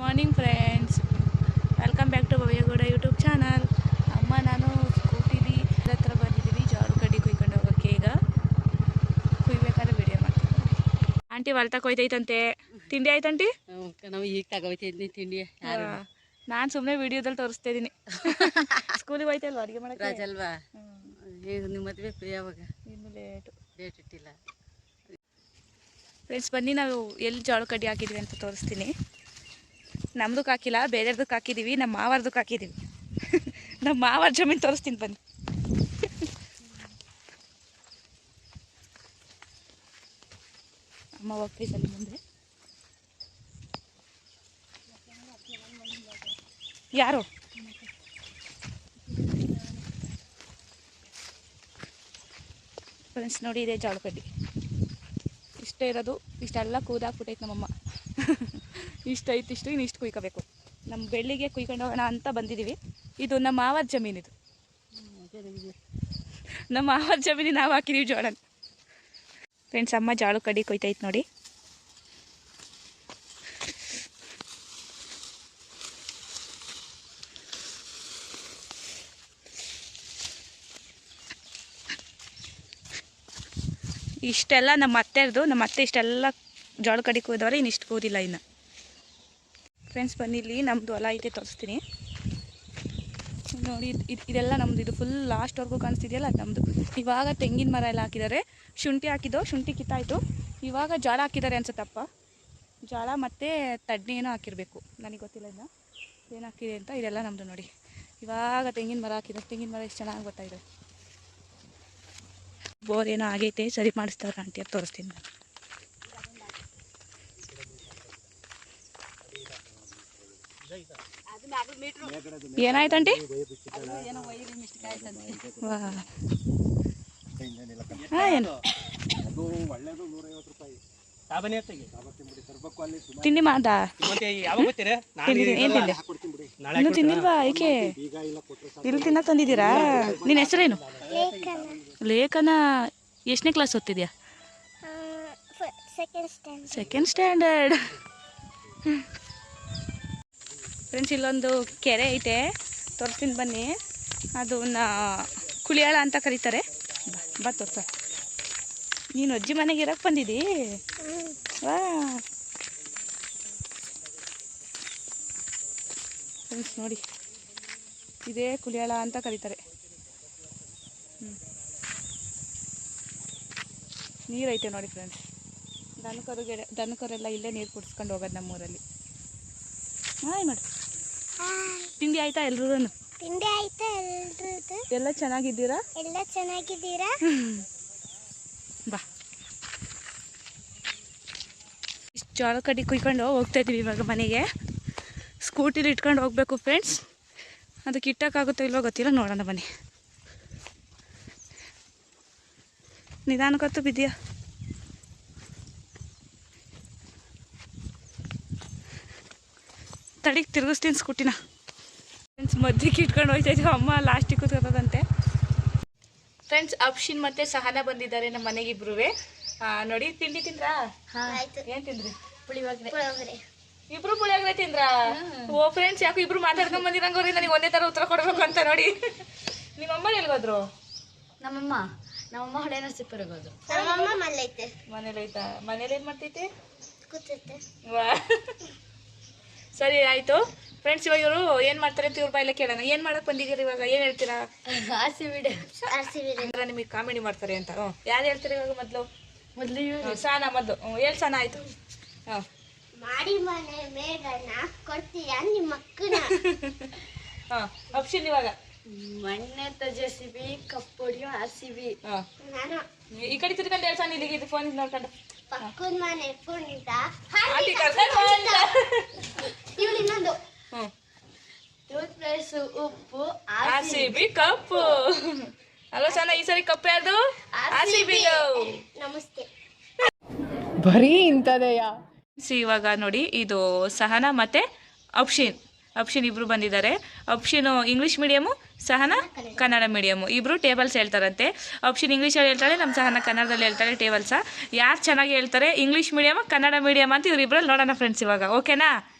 Morning friends welcome back to Bhavya Gowda YouTube channel ಅಮ್ಮ ನಾನು ಸ್ಕೂಟಿಲಿ ಹತ್ರ ಬಂದಿದ್ದೀವಿ. ಜಾರು ಕಡ್ಡಿ ಕುಯ್ಕೊಂಡು ಹೋಗೋಕ್ಕೆ ಈಗ. ಕುಯ್ಬೇಕಾದ್ರೆ ವಿಡಿಯೋ ಮಾಡ್ತೀನಿ. ಆಂಟಿ ಹೊಲ್ತಕ್ಕೆ ಹೋಯ್ತೈತಂತೆ ತಿಂಡಿ ಆಯ್ತಂಟಿ ನಾವು ಈಗ ತಗೋತಿದ್ನಿ ತಿಂಡಿ ನಾನು ಸುಮ್ಮನೆ ವಿಡಿಯೋದಲ್ಲಿ ತೋರಿಸ್ತಾ ಇದ್ದೀನಿ ಸ್ಕೂಲಿಗೆ ಹೋಯ್ತಲ್ವಾ? ಅಡುಗೆ ಮಾಡಕ್ಕೆ? ರಾಜಲ್ವಾ? ಈಗ ನಿಮ್ಮ ಮದುವೆ ಯಾವಾಗ? ಇನ್ನು ಲೇಟು ಲೇಟ್ ಇಟ್ಟಿಲ್ಲ. ಫ್ರೆಂಡ್ಸ್ ಬನ್ನಿ ನಾವು ಎಲ್ಲಿ ಜೋಳ ಕಡ್ಡಿ ಹಾಕಿದ್ವಿ ಅಂತ ತೋರಿಸ್ತೀನಿ. ನಮ್ದಕ್ಕೆ ಹಾಕಿಲ್ಲ ಬೇರೆಯವ್ರದಕ್ಕೆ ಹಾಕಿದ್ದೀವಿ ನಮ್ಮ ಮಾವಾರ್ದಕ್ಕೆ ಹಾಕಿದ್ದೀವಿ ನಮ್ಮ ಮಾವಾರ ಜಮೀನು ತೋರಿಸ್ತೀನಿ ಬನ್ನಿ. ಅಮ್ಮ ಒಪ್ಪಿದಲ್ಲಿ ಮುಂದೆ. ಯಾರು? ಫ್ರೆಂಡ್ಸ್ ನೋಡಿ ಇದೆ ಜಾಳಕಡ್ಡಿ ಇಷ್ಟೇ ಇರೋದು, ಇಷ್ಟೆಲ್ಲ ಕೂದಾಕ್ಬಿಟ್ಟೈತೆ ನಮ್ಮಮ್ಮ. ಇಷ್ಟ ಐತಿ ಇಷ್ಟು ಇನ್ನು ಇಷ್ಟು ಕುಯ್ಕೋಬೇಕು. ನಮ್ಮ ಬೆಳ್ಳಿಗೆ ಕುಯ್ಕೊಂಡು ಹೋಗೋಣ ಅಂತ ಬಂದಿದ್ದೀವಿ ಇದು ನಮ್ಮ ಮಾವರ ಜಮೀನಿದು ನಮ್ಮ ಮಾವರ ಜಮೀನಿಗೆ ನಾವು ಹಾಕಿದೀವಿ ಜೋಳನ. ಫ್ರೆಂಡ್ಸ್ ಅಮ್ಮ ಜಾಳು ಕಡಿ ಕೊಯ್ತೈತೆ ನೋಡಿ. ಇಷ್ಟೆಲ್ಲ ನಮ್ಮ ಅತ್ತೆರ್ದು, ನಮ್ಮ ಅತ್ತೆ ಇಷ್ಟೆಲ್ಲ ಜೋಳ ಕಡಿ ಕೂದವ್ರೆ ಇನ್ನು ಇಷ್ಟು ಕೂದಿಲ್ಲ ಇನ್ನು. ಫ್ರೆಂಡ್ಸ್ ಬನ್ನಿ ಇಲ್ಲಿ. ನಮ್ಮದು ಹೊಲ ಐತೆ, ತೋರಿಸ್ತೀನಿ. ನೋಡಿ, ಇದ್- ಇದ್- ಇದೆಲ್ಲ ನಮ್ಮದು ಇದು ಫುಲ್ ಲಾಸ್ಟ್ವರೆಗೂ ಕಾಣಿಸ್ತಿದೆಯಲ್ಲ, ಅದು ನಮ್ಮದು ಇವಾಗ ತೆಂಗಿನ ಮರ ಎಲ್ಲ ಹಾಕಿದ್ದಾರೆ. ಶುಂಠಿ ಹಾಕಿದ್ದು, ಶುಂಠಿ ಕಿತ್ತಾಯಿತು. ಇವಾಗ ಜಾಳ ಹಾಕಿದ್ದಾರೆ ಅನ್ಸುತ್ತಪ್ಪ. ಜಾಳ ಮತ್ತು ತಡ್ಡಿ ಏನೋ ಹಾಕಿರಬೇಕು. ನನಗೆ ಗೊತ್ತಿಲ್ಲ ಇನ್ನು. ಏನು ಹಾಕಿದೆ ಅಂತ, ಇದೆಲ್ಲ ನಮ್ಮದು ನೋಡಿ. ಇವಾಗ ತೆಂಗಿನ ಮರ ಹಾಕಿದ್ದಾರೆ. ತೆಂಗಿನ ಮರ ಎಷ್ಟು ಚೆನ್ನಾಗಿ ಗೊತ್ತಾಯಿದೆ ಬೋರ್ ಏನೋ ಆಗೈತೆ, ಸರಿ ಮಾಡಿಸ್ತಾರೆ ಆಂಟಿ ತೋರಿಸ್ತೀನಿ ನಾನು ಏನಾಯ್ತು ಆಂಟಿ ಏನೋ ವೈರಿ ಮಿಸ್ಟೇಕ್ ಆಯ್ತಂತೆ ವಾ ಹಾಂ ಏನು ಅದು ಒಳ್ಳೇದು ನೂರೈವತ್ತು ರೂಪಾಯಿ ಸಾಬನೆ ಹೊತ್ತಿಗೆ ಬಿಡಿ ತರ್ಬೇಕು ಅಲ್ಲಿ ಸುಮಾರು ತಿಂಡಿ ಮಾಡ್ದ ಮತ್ತೆ ಯಾವಾಗ ಗೊತ್ತೀರ ತಿಂದಿದ್ದೀನಿ ಏನು ತಿಂದೆ ಹಾಕೊಡ್ತೀನಿ ತಿಂಡಿ ಇನ್ನೂ ತಿಂದಿಲ್ವಾ? ಏಕೆ? ಈಗ ಇಲ್ಲ ತಿನ್ನ ತಂದಿದ್ದೀರಾ? ನಿನ್ನ ಹೆಸರೇನು? ಲೇಖನ. ಎಷ್ಟನೇ class ಓದ್ತಿದ್ಯಾ? Second stand second standard friends ಇಲ್ಲೊಂದು ಕೆರೆ ಐತೆ. ತೋರಿಸ್ತೀನಿ ಬನ್ನಿ. ಅದನ್ನ ಕುಳಿಯಾಳ ಅಂತ ಕರೀತಾರೆ. ಬಾ, ತೋರ್ಸ. ನೀನು ಅಜ್ಜಿ ಮನೆಗೆ ಇರಕ್ಕೆ ಬಂದಿದ್ದೀ ವಾ ಫ್ರೆಂಡ್ಸ್ ನೋಡಿ. ಇದೇ ಕುಳಿಯಾಳ ಅಂತ ಕರೀತಾರೆ. ಹ್ಞೂ ನೀರೈತೆ ನೋಡಿ ಫ್ರೆಂಡ್ಸ್ ದನಕರುಗೆ ದನಕರೆಲ್ಲ ಇಲ್ಲೇ ನೀರು ಕುಡಿಸ್ಕೊಂಡು ಹೋಗೋದು ನಮ್ಮೂರಲ್ಲಿ. ಹಾಯ್ ಮಾಡು. ತಿಂಡಿ ಆಯ್ತಾ ಎಲ್ರೂ ತಿಂಡಿ ಆಯ್ತಾ ಎಲ್ರದ್ದು ಎಲ್ಲ ಚೆನ್ನಾಗಿದ್ದೀರಾ? ಎಲ್ಲ ಚೆನ್ನಾಗಿದ್ದೀರಾ? ಬಾ. ಇಷ್ಟು ಜೋಳ ಕಡ್ಡಿ ಕುಯ್ಕೊಂಡು ಹೋಗ್ತಾ ಇದ್ದೀವಿ ಇವಾಗ ಮನೆಗೆ. ಸ್ಕೂಟಿಲಿ ಇಟ್ಕೊಂಡು ಹೋಗ್ಬೇಕು ಫ್ರೆಂಡ್ಸ್. ಅದಕ್ಕೆ ಇಟ್ಟಕ್ಕಾಗುತ್ತೋ ಇಲ್ವೋ ಗೊತ್ತಿಲ್ಲ ನೋಡೋಣ ಬನ್ನಿ. ನಿಧಾನಕ್ಕತ್ತು ಬಿದ್ದೀಯಾ? ತಡಿಗೆ ತಿರುಗಿಸ್ತೀನಿ ಸ್ಕೂಟಿನ. ಫ್ರೆಂಡ್ಸ್ ಮಧ್ಯಕ್ಕೆ ಇಟ್ಕೊಂಡು ಹೋಗ್ತಾ ಇದ್ದೀವಿ ಅಮ್ಮ ಲಾಸ್ಟಿಗೆ ಕೂತ್ಕೋತದಂತೆ. ಫ್ರೆಂಡ್ಸ್ ಅಪ್ಶಿನ್ ಮತ್ತೆ ಸಹನ ಬಂದಿದ್ದಾರೆ ನಮ್ಮ ಮನೆಗಿಬ್ರು ನೋಡಿ ತಿಂಡಿ ತಿಂದ್ರ? ಏನ್ ತಿಂದ್ರಿ? ಪುಳಿಯೋಗರೆ. ಇಬ್ರು ಪುಳಿಯೋಗರೆ ತಿಂದ್ರಾ? ಓ ಫ್ರೆಂಡ್ಸ್ ಯಾಕೋ ಇಬ್ರು ಮಾತಾಡ್ಕೊಂಡ್ ಬಂದಿರಂಗೋರಿ ನನಗೆ ಒಂದೇ ತರ ಉತ್ತರ ಕೊಡ್ಬೇಕು ಅಂತ ನೋಡಿ. ನಿಮ್ಮ ಅಮ್ಮ ಎಲ್ಗೋದ್ರು? ನಮ್ಮಮ್ಮ. ನಮ್ಮಮ್ಮ ಹೊಳೆ ನರಸೀಪುರಕ್ಕೆ ಹೋದ್ರು ನಮ್ಮಮ್ಮ ಐತೆ. ಮನೇಲಿ ಐತಾ? ಮನೇಲಿ ಏನ್ ಮಾಡ್ತೈತೆ? ಕೂತೈತೆ ವಾ. ಆಯ್ತು. ಫ್ರೆಂಡ್ಸ್ ಇವಾಗ ಇವರು ಏನ್ ಮಾಡ್ತಾರೆ ಅಂತ ಇವ್ರ ಬಾಯಲ್ಲ ಕೇಳೋಣ. ಏನ್ ಮಾಡಕ್ ಬಂದಿದ್ದೀರಿ ಇವಾಗ? ಏನ್ ಹೇಳ್ತೀರಾ? ಅಂದ್ರೆ ನಿಮಗೆ ಕಾಮಿಡಿ ಮಾಡ್ತಾರೆ ಅಂತ. ಹ್ಞೂ ಯಾರು ಹೇಳ್ತಾರೆ ಇವಾಗ ಮೊದ್ಲು? ಮೊದ್ಲು ಇವ್ರು. ಸಾನ ಮೊದ್ಲು. ಹ್ಞೂ ಸಾನ ಆಯ್ತು. ಹಾಂ ಮಾಡಿ ಮನೆ ಮೇಡನ್ನ ಕೊಡ್ತೀಯ ನಿಮ್ಮ ಮಕ್ಕಳ ಹಾ ಆಪ್ಷನ್ ಇವಾಗ? ಮಣ್ಣೆ ತಜಸಿಬಿ ಕಪ್ಪೊಡಿಯೋ ಹಸಿಬಿ ಹಾಂ ನಾನು. ಈ ಕಡೆ ತಿರ್ಕೊಂಡು ಹೇಳ್ ಸಾನ ಇಲ್ಲಿಗೆ ಇದು ಫೋನ್ ನೋಡ್ಕೊಂಡು. ಪಕ್ಕದ ಮನೆ ಫೋನ್ ಇದ್ದ. ಇವಳು ಇನ್ನೊಂದು. ಟೂತ್ ಬ್ರಷ್ ಉಪ್ಪು ಆರ್ ಸಿ ಬಿ ಕಪ್ಪು. ಸಣ್ಣ ಈ ಸರಿ ಕಪ್ಪು ಯಾರ್ದು? R C B. ನಮಸ್ತೆ. ಇವಾಗ ನೋಡಿ ಇದು ಸಹನ ಮತ್ತೆ ಅಪ್ಷಿನ್. ಅಪ್ಷಿನ್ ಇಬ್ರು ಬಂದಿದ್ದಾರೆ. Afshin English medium Sahana Kannada medium. ಇಬ್ರು ಟೇಬಲ್ಸ್ ಹೇಳ್ತಾರಂತೆ. ಅಪ್ಷಿನ್ ಇಂಗ್ಲೀಷಲ್ಲಿ ಹೇಳ್ತಾಳೆ ನಮ್ಮ ಸಹನ ಕನ್ನಡದಲ್ಲಿ ಹೇಳ್ತಾಳೆ ಟೇಬಲ್ಸ. ಯಾರು ಚೆನ್ನಾಗಿ ಹೇಳ್ತಾರೆ ಇಂಗ್ಲೀಷ್ ಮೀಡಿಯಮ್ ಕನ್ನಡ ಮೀಡಿಯಮ್ ಅಂತ ಇವ್ರಿಬ್ರಲ್ಲಿ ನೋಡೋಣ ಫ್ರೆಂಡ್ಸ್ ಇವಾಗ. ಓಕೆನಾ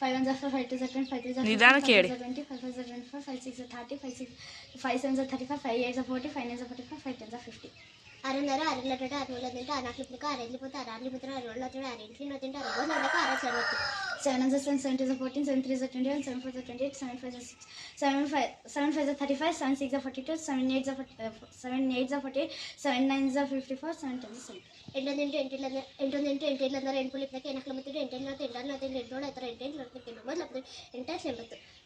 five one jar four five two second five three jar twenty five five seventy four five six thirty five six five seven thirty five five eight forty five nine forty five five ten fifty అరున్నర అర litre అర మూల తింటే అర నాట్లు పుడక అర వెళ్ళిపోతే అర అల్లిపోతారు అర ఒళ్ళు తింటే అర ఇంట్లో తింటే అర గోల్ ఉండక అర చదవచ్చు seven అంజర్ seven seven two fourteen seven three twenty one seven four twenty eight seven five six seven five seven five thirty five seven six forty two seven eight seven eight forty eight seven nine fifty four seven twenty seven ఎంటో తింటే ఎంటో ఎంటో తింటే ఎంటేళ్ళు అందరూ ఎంపులు ఇప్పటికే ఎనకలు ముత్తుడు ఎంటేళ్ళు ఎంటాలు enter అతను ఎంటేళ్ళు అతను ఎంటేళ్ళు ఎంటేళ్ళు ఎంపత్తు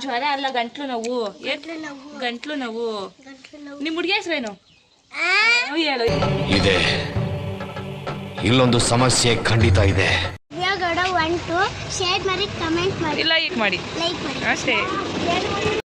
ಜ್ವರ ಅಲ್ಲ ಗಂಟ್ಲು ನೋವು. ಗಂಟ್ಲು ನೋವು. ನಿಮ್ ಹುಡುಗಿ ಹೆಸರೇನು ಹೇಳು. ಇದೆ. ಇಲ್ಲೊಂದು ಸಮಸ್ಯೆ ಖಂಡಿತ ಇದೆ. ಗೌಡ ಒನ್ ಟು ಶೇರ್ ಮಾಡಿ ಕಮೆಂಟ್ ಮಾಡಿ ಲೈಕ್ ಮಾಡಿ. ಲೈಕ್ ಮಾಡಿ ಅಷ್ಟೇ.